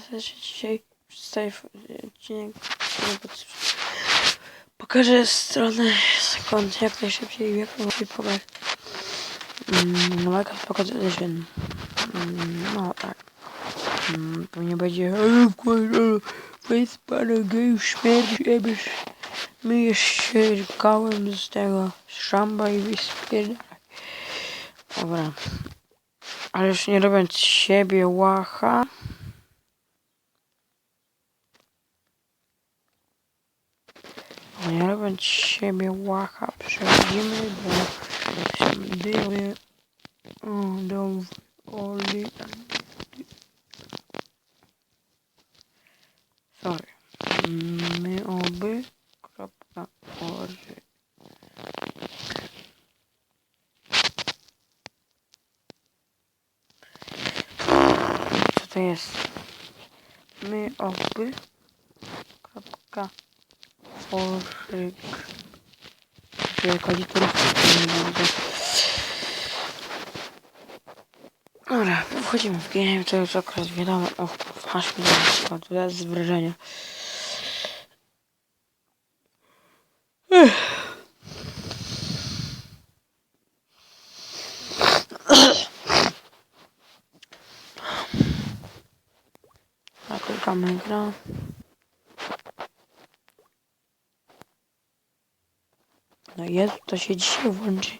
serdecznie dzisiaj przedstawię odcinek, pokażę stronę skąd jak najszybciej i jak najlepiej pobrać mm, Minecraft Pocket Edition. Mm, no tak. Mm, to nie będzie Weź parę gejów śmierci, jebiesz myjesz się kałem z tego szamba i wyspierdalaj. Dobra. Ale już nie robiąc siebie łacha. Z siebie łacha, przechodzimy do o, do oli. Sorry. My oby. Kropka. Orzy. Co to jest? My oby. Kropka. Orzyk. Wielka literówka. nie będzie. Dobra, wchodzimy w game, to już akurat wiadomo, och, aż mi to jest wrażenie. Klikamy gra. No Jezu, to się dzisiaj włączy.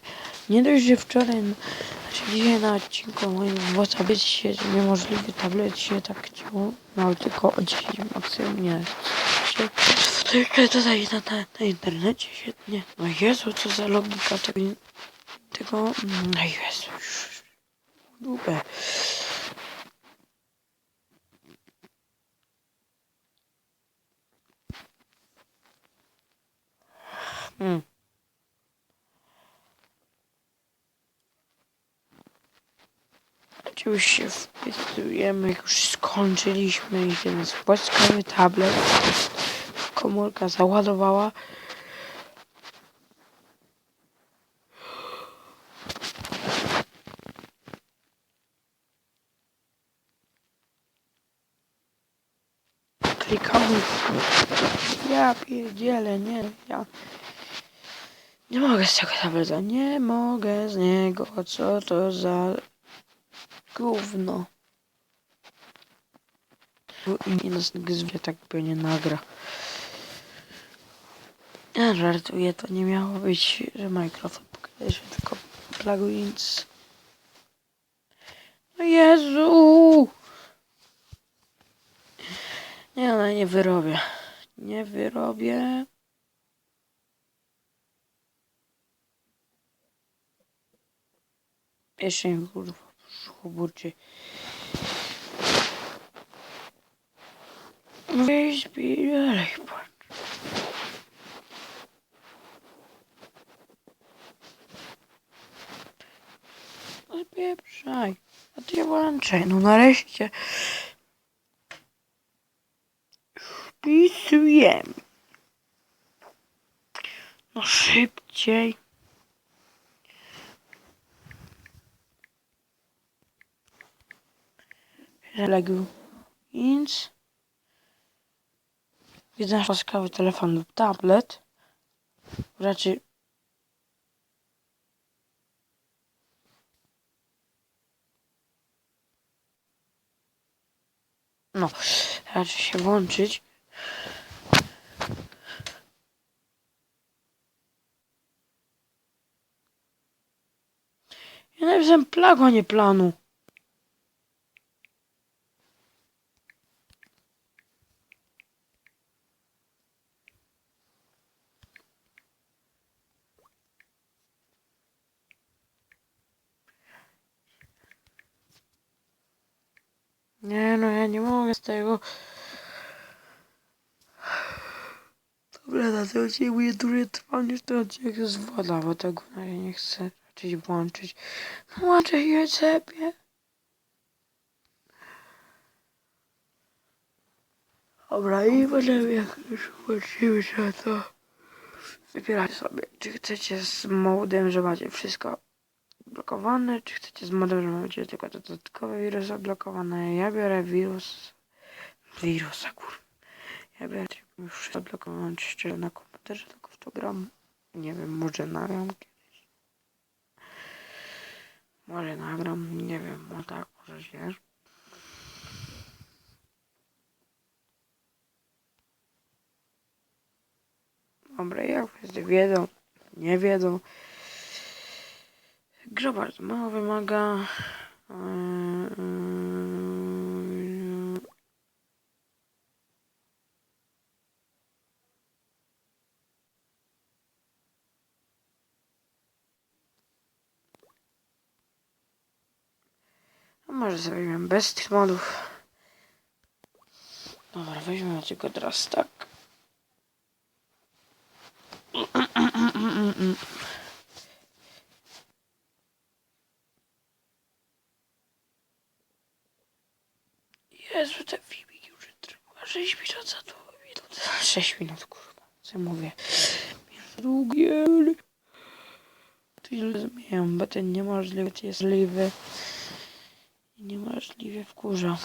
Nie dość, że wczoraj, znaczy dzisiaj na odcinku moim WhatsAppie się niemożliwy tablet się tak chciał, miał tylko o 10 maksimum, nie. Się, tylko tutaj na, na, na internecie się, nie. No Jezu, co za logika tego, tego, no Jezu, już, dupę. Hmm. Oczywiście wpisujemy, jak już skończyliśmy i ten spłaskały tablet. Komórka załadowała. Klikamy. Ja pierdzielę, nie, ja... Nie mogę z tego tableta, nie mogę z niego, co to za gówno. I nas zwykle tak pewnie nagra. Ja żartuję, to nie miało być, że Minecraft pokaże się tylko plugins. No Jezu! Nie, ale nie wyrobię. Nie wyrobię. Jeszcze mi kurwa brzuchu burczy. Weź mi dalej, patrz. Odpieprzaj. A ty włączaj, no nareszcie. Wpisujemy. No szybciej. Legł Inc. Widzę łaskawy telefon lub tablet. Raczej No, raczej się włączyć. Ja napisałem plagu, a nie planu. Nie no, ja nie mogę z tego. Dobra, na odcinek będzie dłużej trwał niż ten odcinek z woda, bo tego na razie nie chcę raczej włączyć. Włączę je sobie. Dobra, i potem jak już włączymy się, to wybierajcie sobie, czy chcecie z modem, że macie wszystko zablokowane, czy chcecie z modem, że macie tylko dodatkowe wirusy zablokowane. Ja biorę wirus wirusa, kur. Ja wiem, już odblokować szczerze na komputerze, tylko w to gram. Nie wiem, może nagram kiedyś. Może nagram, nie wiem, może tak, może wiesz. Dobra, jak wszyscy wiedzą, nie wiedzą. Gra bardzo mało wymaga. Eee, A może zrobimy bez tych modów. Dobra, weźmiemy tylko teraz tak. Jezu, ten filmik już trwa 6 minut za długo. Minut. 6 minut, kurwa. Co ja mówię? Ale- To źle zmieniam, bo ten niemożliwy jest możliwy. I niemożliwie wkurza.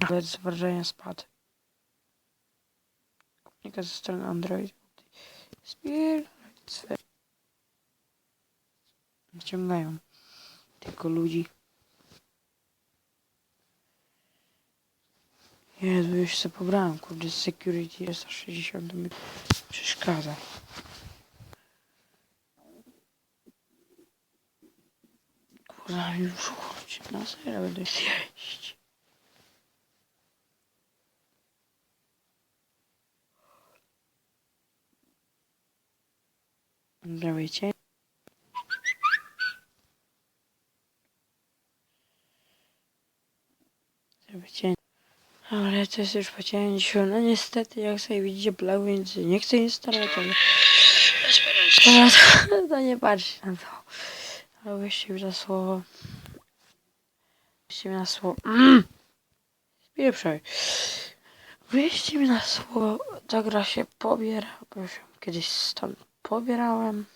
Nawet z wrażenia spadł. Komunikat ze strony Android. Spierdolę. Naciągają tylko ludzi. Jezu, już sobie pobrałem, kurde, security jest na 60 mi przeszkadza. Kurwa, już chodzi, na serio będę zjeść. Wiecie? Wiecie? Ale to jest już po cięciu. No niestety, jak sobie widzicie, blag, więc nie chcę instalować, ale... Ale to, to nie patrzcie na to. Ale wyjście mi na słowo. Wyjście mi na słowo. Mm! Spieprzaj. Wyjście mi na słowo. Ta gra się pobiera, bo już kiedyś stąd pobierałem.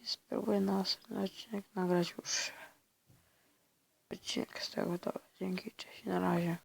I spróbuję na następny odcinek nagrać już odcinek z tego. Dzięki, cześć, na razie.